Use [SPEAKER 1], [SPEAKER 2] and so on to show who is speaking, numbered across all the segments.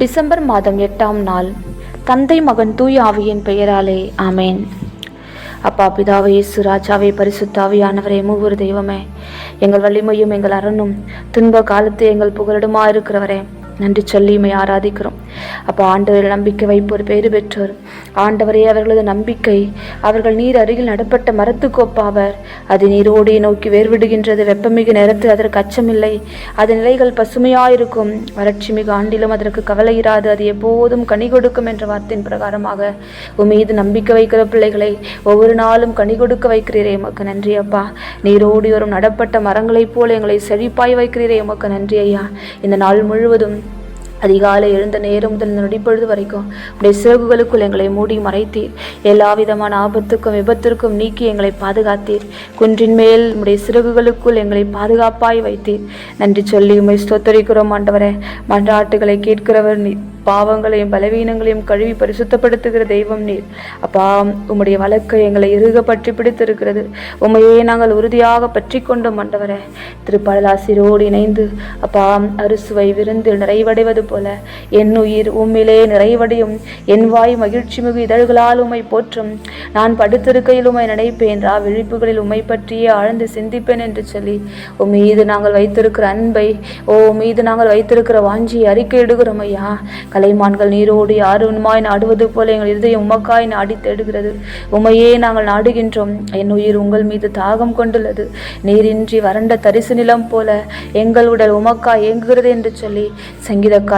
[SPEAKER 1] December மாதம் எட்டாம் நாள். தந்தை மகன் தூய் ஆவியின் பெயராலே ஆமேன். அப்பா பிதாவே சுராஜாவே பரிசுத்தாவியானவரே மூவர் தெய்வமே. எங்கள் வலிமையும் எங்கள் அரணும் துன்ப காலத்து எங்கள் புகழிடமா இருக்கிறவரே நன்றி சொல்லி உம்மை ஆராதிக்கிறோம். அப்போ ஆண்டவரில் நம்பிக்கை வைப்போர் பேறு பெற்றோர். ஆண்டவரே அவர்களது நம்பிக்கை அவர்கள் நீர் அருகில் நடப்பட்ட மரத்து கோப்பாவர் அது நீரோடியை நோக்கி வேர்விடுகின்றது. வெப்பமிகு நேரத்தில் அதற்கு அச்சமில்லை. அது நிலைகள் பசுமையாயிருக்கும். வறட்சி மிகு ஆண்டிலும் அதற்கு கவலை இராது. அது எப்போதும் கனி கொடுக்கும் என்ற வார்த்தையின் பிரகாரமாக உமீது மீது நம்பிக்கை வைக்கிற பிள்ளைகளை ஒவ்வொரு நாளும் கனி கொடுக்க வைக்கிறீரே. எமக்கு நன்றி அப்பா. நீரோடி வரும் நடப்பட்ட மரங்களைப் போல எங்களை செழிப்பாய் வைக்கிறீரே. எமக்கு நன்றி ஐயா. இந்த நாள் முழுவதும் அதிகாலை எழுந்த நேரம் முதல் நொடிப்பொழுது வரைக்கும் உடைய சிறகுகளுக்குள் எங்களை மூடி மறைத்தீர். எல்லா விதமான ஆபத்துக்கும் விபத்திற்கும் நீக்கி எங்களை பாதுகாத்தீர். குன்றின் மேல் உடைய சிறகுகளுக்குள் எங்களை பாதுகாப்பாய் வைத்தீர். நன்றி சொல்லி உமை ஸ்தோத்தரிக்கிறோம் ஆண்டவரே. மன்றாட்டுகளை கேட்கிறவர் நீ பாவங்களையும் பலவீனங்களையும் கழுவி பரிசுத்தப்படுத்துகிற தெய்வம் நீர். அப்பா உம்முடைய வழக்கை எங்களை இறுக பற்றி பிடித்திருக்கிறது. உண்மையே நாங்கள் உறுதியாக பற்றி கொண்டோம் ஆண்டவரே. திருப்பாடலாசிரோடு இணைந்து அப்பா அறுசுவை விருந்து நிறைவடைவது போல. என் உயிர் உம்மிலே நிறைவடையும். என் வாய் மகிழ்ச்சி மிகு இதழ்களால் உமை போற்றும். நான் படுத்திருக்கையில் உமை நினைப்பேன். ரா விழிப்புகளில் உம்மை பற்றியே ஆழ்ந்து சிந்திப்பேன் என்று சொல்லி. உம் மீது நாங்கள் வைத்திருக்கிற அன்பை ஓ மீது நாங்கள் வைத்திருக்கிற வாஞ்சியை அறிக்கையிடுகிறோம் ஐயா. கலைமான்கள் நீரோடு யாருமாய் நாடுவது போல எங்கள் இருதயம் உமக்காய் நாடி தேடுகிறது. உமையே நாங்கள் நாடுகின்றோம். என் உயிர் உங்கள் மீது தாகம் கொண்டுள்ளது. நீரின்றி வறண்ட தரிசு நிலம் போல எங்கள் உடல் உமக்காய் இயங்குகிறது என்று சொல்லி.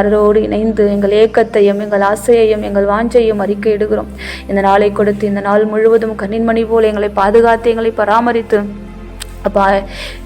[SPEAKER 1] சங்கீதக்காரரோடு இணைந்து எங்கள் ஏக்கத்தையும் எங்கள் ஆசையையும் எங்கள் வாஞ்சையும் அறிக்கையிடுகிறோம் இந்த நாளை கொடுத்து இந்த நாள் முழுவதும் கண்ணின்மணி போல எங்களை பாதுகாத்து எங்களை பராமரித்து அப்பா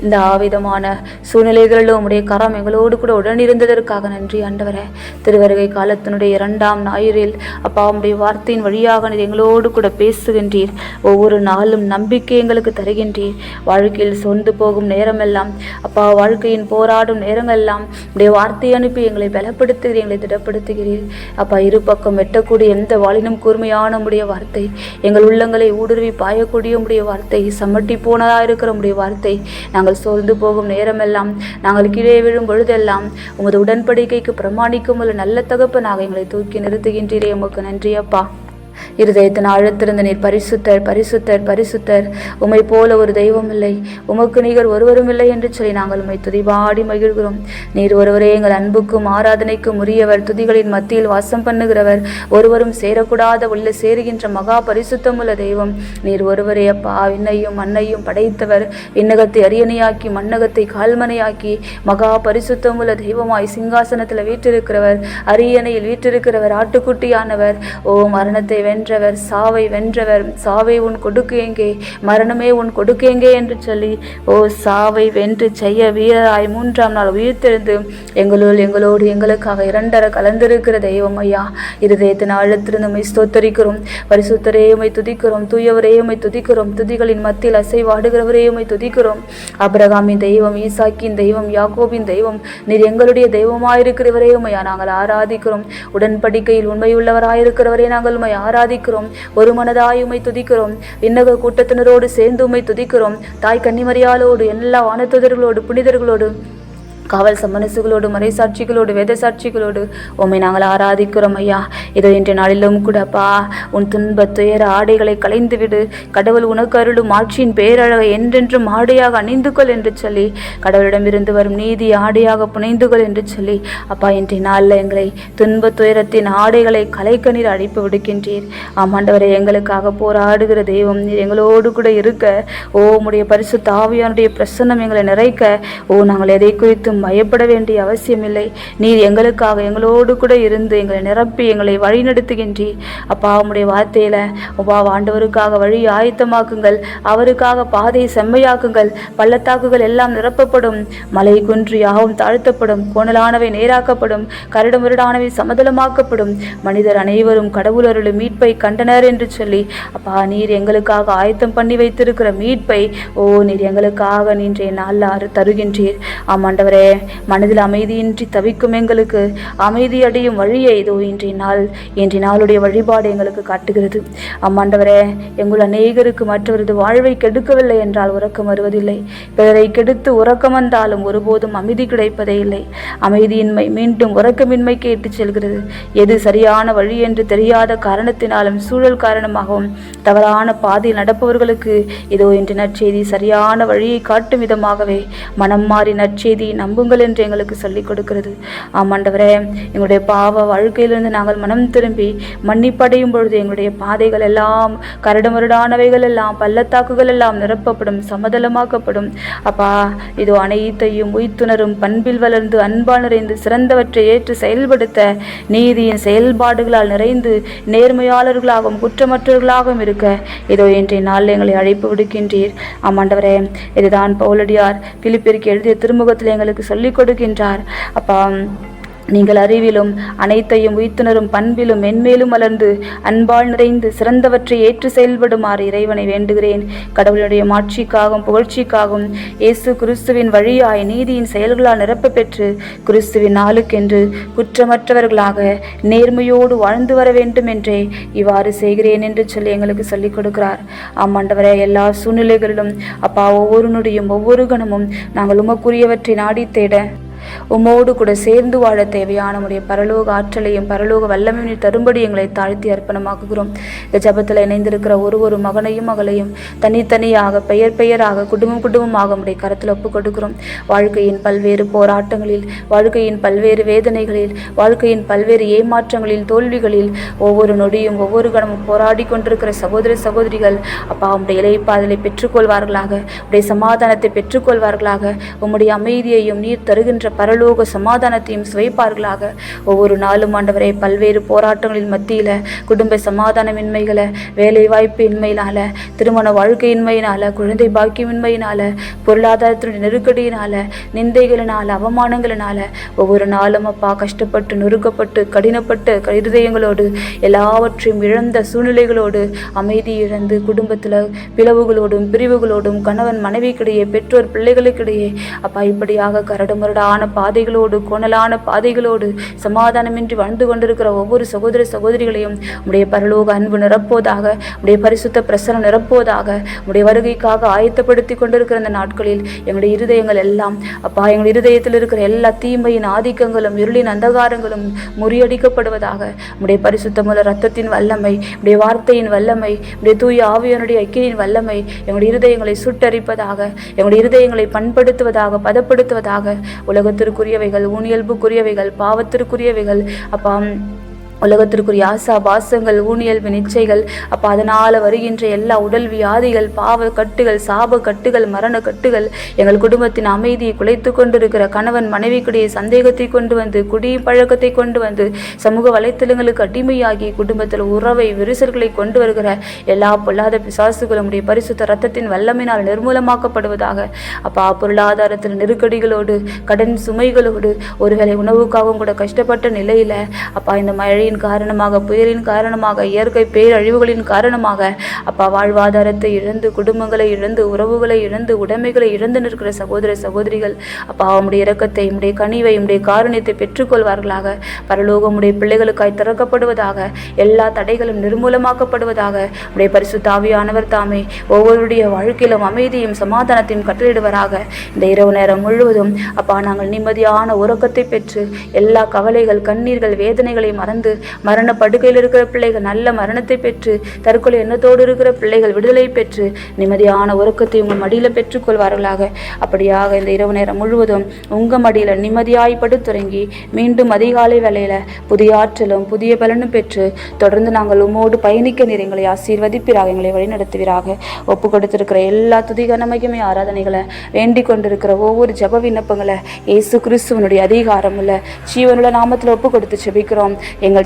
[SPEAKER 1] இந்த ஆவிதமான சூழ்நிலைகளிலும் உடைய கரம் எங்களோடு கூட உடனிருந்ததற்காக நன்றி ஆண்டவரே. திருவருகை காலத்தினுடைய இரண்டாம் ஞாயிறில் அப்பா உம்முடைய வார்த்தையின் வழியாக நீர் எங்களோடு கூட பேசுகின்றீர். ஒவ்வொரு நாளும் நம்பிக்கை எங்களுக்கு தருகின்றீர். வாழ்க்கையில் சொந்து போகும் நேரமெல்லாம் அப்பா வாழ்க்கையின் போராடும் நேரமெல்லாம் உடைய வார்த்தை அனுப்பி எங்களை பலப்படுத்துகிறீர் எங்களை திடப்படுத்துகிறீர். அப்பா இரு பக்கம் வெட்டக்கூடிய எந்த வாழினும் கூர்மையான உடைய வார்த்தை எங்கள் உள்ளங்களை ஊடுருவி பாயக்கூடிய உடைய வார்த்தை சமட்டி போனதாக இருக்கிற உடைய வார்த்தை. நாங்கள் சோர்ந்து போகும் நேரமெல்லாம் நாங்கள் கீழே விழும் பொழுதெல்லாம் உமது உடன்படிக்கைக்கு பிரமாணிக்கும் உள்ள நல்ல தகப்பனாக எங்களை தூக்கி நிறுத்துகின்றீரே. உமக்கு நன்றி அப்பா. இருதயத்தின் ஆழத்திருந்த நீர் பரிசுத்தர் பரிசுத்தர் பரிசுத்தர். உமை போல ஒரு தெய்வம் இல்லை. உமக்கு நிகர் ஒருவரும் இல்லை என்று சொல்லி நாங்கள் உமை துதிபாடி மகிழ்கிறோம். நீர் ஒருவரே எங்கள் அன்புக்கும் ஆராதனைக்கும் உரியவர். துதிகளின் மத்தியில் வாசம் பண்ணுகிறவர். ஒருவரும் சேரக்கூடாத உள்ள சேருகின்ற மகா பரிசுத்தமுள்ள தெய்வம். நீர் ஒருவரே அப்பா. விண்ணையும் மண்ணையும் படைத்தவர். விண்ணகத்தை அரியணையாக்கி மண்ணகத்தை கால்மனையாக்கி மகா பரிசுத்தமுள்ள தெய்வமாய் சிங்காசனத்தில் வீற்றிருக்கிறவர். அரியணையில் வீற்றிருக்கிறவர். ஆட்டுக்குட்டியானவர். ஓ மரணத்தை வென்றவர் சாவை வென்றவர் சாவை உன் கொடுக்கு எங்கே மரணமே உன் கொடுக்கு எங்கே என்று சொல்லி ஓ சாவை வென்று செய்ய வீரராய் மூன்றாம் நாள் உயிர்த்தெழுந்து எங்களுள் எங்களோடு எங்களுக்காக இரண்டர கலந்திருக்கிற தெய்வம் ஐயா. இருதயத்தின் ஆழத்திலிருந்து உம்மை ஸ்தோத்தரிக்கிறோம். பரிசுத்தரே உம்மை துதிக்கிறோம். தூயவரே உம்மை துதிக்கிறோம். துதிகளின் மத்தியில் அசைவாடுகிறவரே உம்மை துதிக்கிறோம். அபிரகாமின் தெய்வம் ஈசாக்கின் தெய்வம் யாக்கோபின் தெய்வம் நீர் எங்களுடைய தெய்வமாயிருக்கிறவரே உம்மையா நாங்கள் ஆராதிக்கிறோம். உடன்படிக்கையில் உண்மையுள்ளவராயிருக்கிறவரே நாங்கள் உம்மை ஆராதிக்கிறோம். ஒரு மனதாய் உமை துதிக்கிறோம். விண்ணக கூட்டத்தினரோடு சேர்ந்து உமை துதிக்கிறோம். தாய் கன்னிமரியாலோடு எல்லா வானத்துதர்களோடு புனிதர்களோடு. காவல் மனசுகளோடு மறை சாட்சிகளோடு வேத சாட்சிகளோடு உம்மை நாங்கள் ஆராதிக்கிறோம் ஐயா. இதோ இன்றைய நாளிலும் கூடப்பா உன் துன்ப துயர ஆடைகளை களைந்து விடு கடவுள் உனக்கு அருளும் ஆட்சியின் பேரழகை என்றென்றும் ஆடையாக அணிந்து கொள் என்று சொல்லி கடவுளிடமிருந்து வரும் நீதி ஆடையாக புனைந்து கொள் என்று சொல்லி அப்பா இன்றைய நாளில் எங்களை துன்ப துயரத்தின் ஆடைகளை கலைக்க நீர் அழைப்பு விடுக்கின்றீர். ஆமாண்டவரை எங்களுக்காக போராடுகிற தெய்வம் நீர் எங்களோடு கூட இருக்க. ஓ உடைய பரிசு தாவியானுடைய பிரசன்னம் எங்களை நிறைக்க. ஓ நாங்கள் எதை குறித்தும் பயப்பட வேண்டிய அவசியமில்லை. நீர் எங்களுக்காக எங்களோடு கூட இருந்து எங்களை நிரப்பி எங்களை வழிநடத்துகின்றீர். அப்பா உம்முடைய வார்த்தையில் அப்பா ஆண்டவருக்காக வழி ஆயத்தமாக்குங்கள். அவருக்காக பாதையை செம்மையாக்குங்கள். பள்ளத்தாக்குகள் எல்லாம் நிரப்பப்படும். மலை குன்று யாவும் தாழ்த்தப்படும். கோணலானவை நேராக்கப்படும். கரடுமுரடானவை சமதளமாக்கப்படும். மனிதர் அனைவரும் கடவுள் அருள் மீட்பை கண்டனர் என்று சொல்லி அப்பா நீர் எங்களுக்காக ஆயத்தம் பண்ணி வைத்திருக்கிற மீட்பை ஓ நீர் எங்களுக்காக நின்றே நாளில் தருகின்றீர். ஆமாண்டவரே ஆண்டவரே மனதில் அமைதியின்றி தவிக்கும் எங்களுக்கு அமைதி அடையும் வழியை இதோ இன்றைய நாள் இன்றைய நாளுடைய வழிபாடு எங்களுக்கு காட்டுகிறது. அம்மாண்டவரே எங்கள் அநேகருக்கு மற்றவரது வாழ்வை கெடுக்கவில்லை என்றால் உறக்கம் வருவதில்லை. பிறரை கெடுத்து உறக்கம் வந்தாலும் ஒருபோதும் அமைதி கிடைப்பதே இல்லை. அமைதியின்மை மீண்டும் உறக்கமின்மைக்கு இட்டுச் செல்கிறது. எது சரியான வழி என்று தெரியாத காரணத்தினாலும் சூழல் காரணமாகவும் தவறான பாதையில் நடப்பவர்களுக்கு இதோ இன்று நற்செய்தி சரியான வழியை காட்டும் விதமாகவே மனம் மாறி நற்செய்தி நம்புங்கள் என்று எங்களுக்கு சொல்லிக் கொடுக்கிறது. ஆமாண்டவரே எங்களுடைய பாவ வாழ்க்கையிலிருந்து நாங்கள் மனம் திரும்பி மன்னிப்படையும் பொழுது எங்களுடைய பாதைகள் எல்லாம் கரடுமுரடானவைகள் எல்லாம் பள்ளத்தாக்குகள் எல்லாம் நிரப்பப்படும் சமதளமாக்கப்படும். அப்பா இதோ அனைத்தையும் உய்த்துணரும் பண்பில் வளர்ந்து அன்பால் நிறைந்து சிறந்தவற்றை ஏற்று செயல்படுத்த நீதியின் செயல்பாடுகளால் நிறைந்து நேர்மையாளர்களாகவும் குற்றமற்றவர்களாகவும் இருக்கும் கொடுக்க இதோ இன்றைய நாளில் எங்களை அழைப்பு விடுக்கின்றீர். ஆமாண்டவரே இதுதான் பவுலடியார். பிலிப்பிற்கு எழுதிய திருமுகத்தில் எங்களுக்கு சொல்லிக் கொடுக்கின்றார். அப்பா நீங்கள் அறிவிலும் அனைத்தையும் உய்த்துணரும் பண்பிலும் மென்மேலும் வளர்ந்து அன்பால் நிறைந்து சிறந்தவற்றை ஏற்று செயல்படுமாறு இறைவனை வேண்டுகிறேன். கடவுளுடைய மாட்சிக்காகவும் புகழ்ச்சிக்காகவும் இயேசு கிறிஸ்துவின் வழியாய் நீதியின் செயல்களால் நிரப்ப பெற்று கிறிஸ்துவின் நாளுக்கென்று குற்றமற்றவர்களாக நேர்மையோடு வாழ்ந்து வர வேண்டும் என்றே இவ்வாறு செய்கிறேன் என்று சொல்லி எங்களுக்கு சொல்லிக் கொடுக்கிறார். ஆமாண்டவரே எல்லா சூழ்நிலைகளிலும் அப்பா ஒவ்வொரு நொடியும் ஒவ்வொரு கணமும் நாங்கள் உமக்குரியவற்றை நாடி தேட உம்மோடு கூட சேர்ந்து வாழ தேவையான உடைய பரலோக ஆற்றலையும் பரலோக வல்லமையும் தரும்படி எங்களை தாழ்த்தி அர்ப்பணமாக்குகிறோம். இந்த ஜபத்தில் இணைந்திருக்கிற ஒரு ஒரு மகனையும் மகளையும் தனித்தனியாக பெயர் பெயராக குடும்பம் குடும்பமாக உடைய கரத்தில் ஒப்புக் கொடுக்கிறோம் வாழ்க்கையின் பல்வேறு போராட்டங்களில் வாழ்க்கையின் பல்வேறு வேதனைகளில் வாழ்க்கையின் பல்வேறு ஏமாற்றங்களில் தோல்விகளில் ஒவ்வொரு நொடியும் ஒவ்வொரு கணமும் போராடி கொண்டிருக்கிற சகோதர சகோதரிகள் அப்பா உடைய இலைப்பாதலை பெற்றுக்கொள்வார்களாக உடைய சமாதானத்தை பெற்றுக்கொள்வார்களாக உம்முடைய அமைதியையும் நீர் தருகின்ற பரலோக சமாதானத்தையும் சுவைப்பார்களாக. ஒவ்வொரு நாளும் ஆண்டவரை பல்வேறு போராட்டங்களின் மத்தியில் குடும்ப சமாதானமின்மைகளை வேலைவாய்ப்பு இன்மையினால் திருமண வாழ்க்கையின்மையினால் குழந்தை பாக்கியமின்மையினால் பொருளாதாரத்தினுடைய நெருக்கடியினால் நிந்தைகளினால் அவமானங்களினால் ஒவ்வொரு நாளும் அப்பா கஷ்டப்பட்டு நொறுக்கப்பட்டு கடினப்பட்டு இருதயங்களோடு எல்லாவற்றையும் இழந்த சூழ்நிலைகளோடு அமைதி இழந்து குடும்பத்தில் பிளவுகளோடும் பிரிவுகளோடும் கணவன் மனைவிக்கிடையே பெற்றோர் பிள்ளைகளுக்கிடையே அப்பா இப்படியாக கரடுமுரடான பாதைகளோடு கோணலான பாதைகளோடு சமாதானமின்றி வாழ்ந்து கொண்டிருக்கிற ஒவ்வொரு சகோதர சகோதரிகளையும் உடைய பரலோக அன்பு நிரப்போதாக உடைய பரிசுத்த பிரசனம் நிரப்போதாக உடைய வருகைக்காக ஆயத்தப்படுத்தி கொண்டிருக்கிற இந்த நாட்களில் எங்களுடைய இருதயங்கள் எல்லாம் அப்பா எங்கள் இருதயத்தில் இருக்கிற எல்லா தீமையின் ஆதிக்கங்களும் இருளின் அந்தகாரங்களும் முறியடிக்கப்படுவதாக உடைய பரிசுத்தமுள்ள ரத்தத்தின் வல்லமை உடைய வார்த்தையின் வல்லமை உடைய தூய ஆவியனுடைய ஐக்கியின் வல்லமை எங்களுடைய இருதயங்களை சுட்டரிப்பதாக எங்களுடைய இருதயங்களை பண்படுத்துவதாக பதப்படுத்துவதாக துன்பத்திற்குரியவைகள் உன் இயல்புக்குரியவைகள் பாவத்திற்குரியவைகள். அப்பா உலகத்திற்குரிய ஆசா பாசங்கள் ஊனியல் நிச்சைகள் அப்போ அதனால் வருகின்ற எல்லா உடல் வியாதிகள் பாவ கட்டுகள் சாப கட்டுகள் மரண கட்டுகள் எங்கள் குடும்பத்தின் அமைதியை குலைத்து கொண்டிருக்கிற கணவன் மனைவிக்குடைய சந்தேகத்தை கொண்டு வந்து குடி பழக்கத்தை கொண்டு வந்து சமூக வலைத்தளங்களுக்கு அடிமையாகி குடும்பத்தில் உறவை விரிசல்களை கொண்டு வருகிற எல்லா பொல்லாத பிசாசுகளும் பரிசுத்த ரத்தத்தின் வல்லமினால் நிர்மூலமாக்கப்படுவதாக அப்பா பொருளாதாரத்தில் நெருக்கடிகளோடு கடன் சுமைகளோடு ஒருவேளை உணவுக்காகவும் கூட கஷ்டப்பட்ட நிலையில் அப்பா இந்த மழை மழையின் காரணமாக புயலின் காரணமாக இயற்கை பேரழிவுகளின் காரணமாக அப்பா வாழ்வாதாரத்தை இழந்து குடும்பங்களை இழந்து உறவுகளை இழந்து உடைமைகளை இழந்து நிற்கிற சகோதர சகோதரிகள் அப்பா உம்முடைய இரக்கத்தை உடைய கனிவை உடைய காரணியத்தை பெற்றுக்கொள்வார்களாக. பரலோகமுடைய பிள்ளைகளுக்காய் திறக்கப்படுவதாக எல்லா தடைகளும் நிர்மூலமாக்கப்படுவதாக உடைய பரிசுத்தாவியானவர் தாமே ஒவ்வொருடைய வாழ்க்கையிலும் அமைதியும் சமாதானத்தையும் கட்டளிடுவராக இந்த இரவு நேரம் முழுவதும் அப்பா நாங்கள் நிம்மதியான உறக்கத்தை பெற்று எல்லா கவலைகள் கண்ணீர்கள் வேதனைகளை மறந்து மரண படுக்கையில் இருக்கிற பிள்ளைகள் நல்ல மரணத்தை பெற்று தற்கொலை எண்ணத்தோடு இருக்கிற பிள்ளைகள் விடுதலை பெற்று நிம்மதியான உறக்கத்தை உங்கள் மடியில் பெற்றுக்கொள்வார்களாக. அப்படியாக இந்த இரவு நேரம் முழுவதும் உங்கள் மடியில் நிம்மதியாய் படுத்துறங்கி மீண்டும் அதிகாலை வேளையில் புதிய ஆற்றலும் புதிய பலனும் பெற்று தொடர்ந்து நாங்கள் உம்மோடு பயணிக்க நீர் எங்களை ஆசீர்வதிப்பிறாக எங்களை வழிநடத்துவீராக. ஒப்பு கொடுத்திருக்கிற எல்லா துதிகனமைக்குமே ஆராதனைகளை வேண்டிக் கொண்டிருக்கிற ஒவ்வொரு ஜப விண்ணப்பங்களை இயேசு கிறிஸ்துவனுடைய அதிகாரமுள்ள ஜீவனுள்ள நாமத்தில் ஒப்பு கொடுத்து செபிக்கிறோம் எங்கள்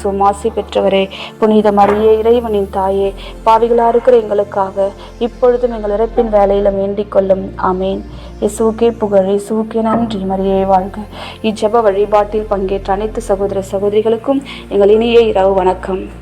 [SPEAKER 1] இயேசுவும் ஆசி பெற்றவரே புனித மரியே இறைவனின் தாயே பாவிகளாக இருக்கிற எங்களுக்காக இப்பொழுதும் எங்கள் இறப்பின் வேலையில வேண்டிக் கொள்ளும். ஆமேன். இசுவுக்கே புகழ் இசுவுக்கே நன்றி. மரியே வாழ்க. இச்செப வழிபாட்டில் பங்கேற்ற அனைத்து சகோதர சகோதரிகளுக்கும் எங்கள் இனிய இரவு வணக்கம்.